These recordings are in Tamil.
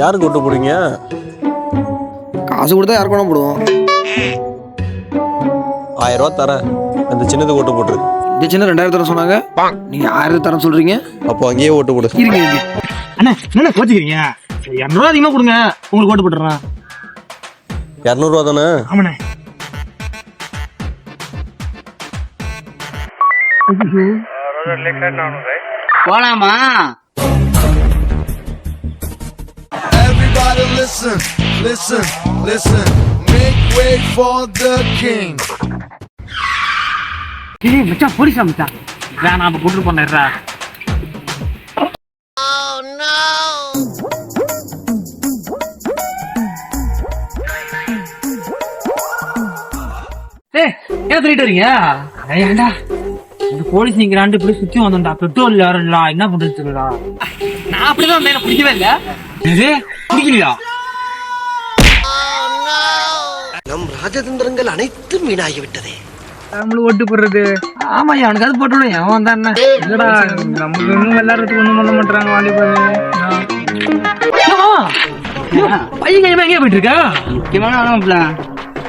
யாருக்கு ஓட்டு போடுங்க காசு கொடுத்தா யாருக்கு வேணா போடுவோம்? ஆயிரம் ரூபா தரேன். அந்த சின்னதுக்கு ஓட்டு போட்டுரு. இந்த சின்ன ரெண்டாயிரம் தரம் சொன்னாங்க. நீங்க ஆயிரத்தி தரம் சொல்றீங்க? அப்போ அங்கேயே ஓட்டு போடு. இருங்க இருங்க. அண்ணா என்ன கோச்சிக்கிறீங்க? இரநூறுவா அதிகமா கொடுங்க. உங்களுக்கு ஓட்டு போட்டுறேன். இரநூறுவா தானே? ஆமாண்ணே. போலாமா? Everybody listen, listen, listen. Make way for the king. ஏய் மச்சான் போலீஸா மச்சான்? வேணாம் அப்ப கூட்டு பண்ணா ஏய் என்ன சொல்லிட்டு வரீங்க? ஏன்டா? போலீஸ் நீங்கிறாண்டு இப்படி சுத்தி வந்தோம்டா. பெட்ரோல் யாரும் இல்ல என்ன பண்றது நான் அப்படிதான் வந்தேன். எனக்கு பிடிக்கவே இல்ல. இது பிடிக்கலையா? நம் ராஜதந்திரங்கள் அனைத்தும் வீணாகிவிட்டதே. நம்மளும் ஓட்டு போடுறது. ஆமாய்யா அவனுக்கு அது போட்டு விடு அவன் தான் இல்லடா நமக்கு இன்னும் விளையாடுறதுக்கு ஒண்ணும் பண்ண மாட்டாங்க வாலிபால் பையன் கையமா எங்க போயிட்டு இருக்கா? முக்கியமான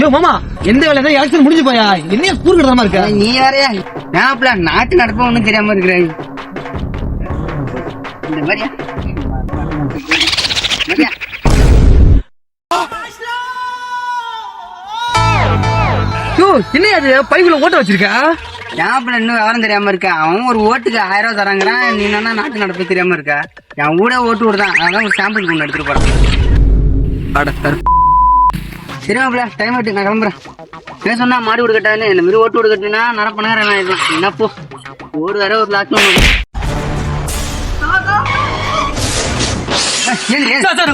யோ மாமா எந்த வேலை தான் எலெக்ஷன் முடிஞ்சு போயா? என்ன ஸ்கூல் கிடமா இருக்க? நீ வேறையா நாப்ல நாட்டு நடப்பு ஒண்ணும் தெரியாம இருக்கிறாய் இந்த மாதிரியா மாதிரியா? யோ என்ன அது பைக்குள்ள ஓட்ட வச்சிருக்கா? நாப்ல இன்னும் விவரம் தெரியாம இருக்க. அவன் ஒரு ஓட்டுக்கு ஆயிரம் ரூபாய் தராங்கிறான். நீ என்ன நாட்டு நடப்பு தெரியாம இருக்க. என் கூட ஓட்டு விடுதான். அதான் ஒரு சாம்பிள் கொண்டு எடுத்துட்டு போறேன். சரி மாப்பிள டைம் ஆயிட்டு நான் கிளம்புறேன். என்ன சொன்னா மாடு விடு கட்டாதுன்னு இந்த மாதிரி ஓட்டு விடு கட்டினா நடப்பனாங்க நான் இருக்கலாம் என்ன போ? ஓடு வேற ஒரு சார் விடு சார்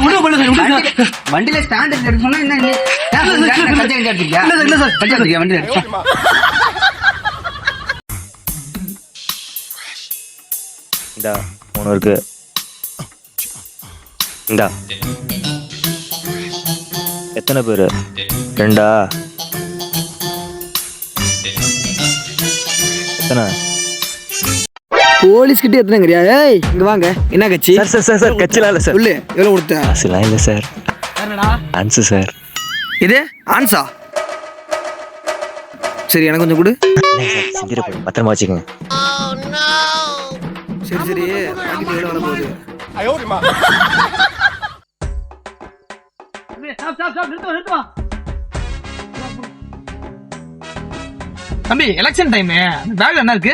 வண்டியில ஸ்டாண்ட் எடுக்க சொன்னா என்ன ஏன் வண்டியில. எடுத்து? இந்தா மூணு இருக்கு. இந்தா. எத்தனை பேர்? ரெண்டா? எத்தனை? போலீஸ் கிட்ட எத்தனைங்கறியா ஏய் இங்க வாங்க. என்ன கட்சி? சார் சார் சார் சார் கட்சிலாம் இல்லை சார். சொல்லு எவ்வளவு கொடுத்த. காசுலாம் இல்லை சார். Answer sir. இது? ஆன்சா சரி எனக்கு கொஞ்சம் கொடு. சிந்திர போய் பத்திரமா வச்சுக்கோங்க. சரி சரி. பாக்கெட் எவ்வளவு வர போகுது தம்பி எலெக்ஷன் டைம் பேக்ல என்ன இருக்கு?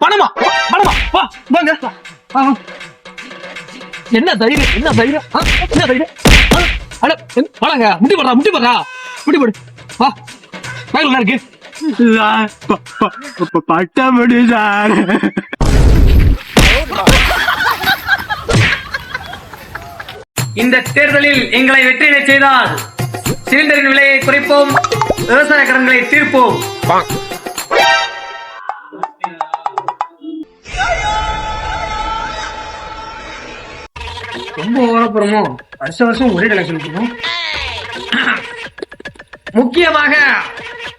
பணமா? பணமா? வா வாங்க. என்ன தைரியம்? என்ன தைரியம்? என்ன தைரியம்? ஆ, அட வாடாங்க. முட்டி போடுறா முட்டி போடுறா. முட்டி போடு. வா. பேக்ல என்ன இருக்கு? பட்டமடி சார். இந்த தேர்தலில் எங்களை வெற்றியிட செய்தால் சிலிண்டரின் விலையை குறைப்போம் விவசாய கடன்களை தீர்ப்போம். ரொம்ப ஓரப்புறமோ? வருஷ வருஷம் ஒரே எலெக்ஷன் போகும் முக்கியமாக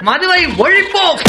மதுவை ஒழிப்போம்.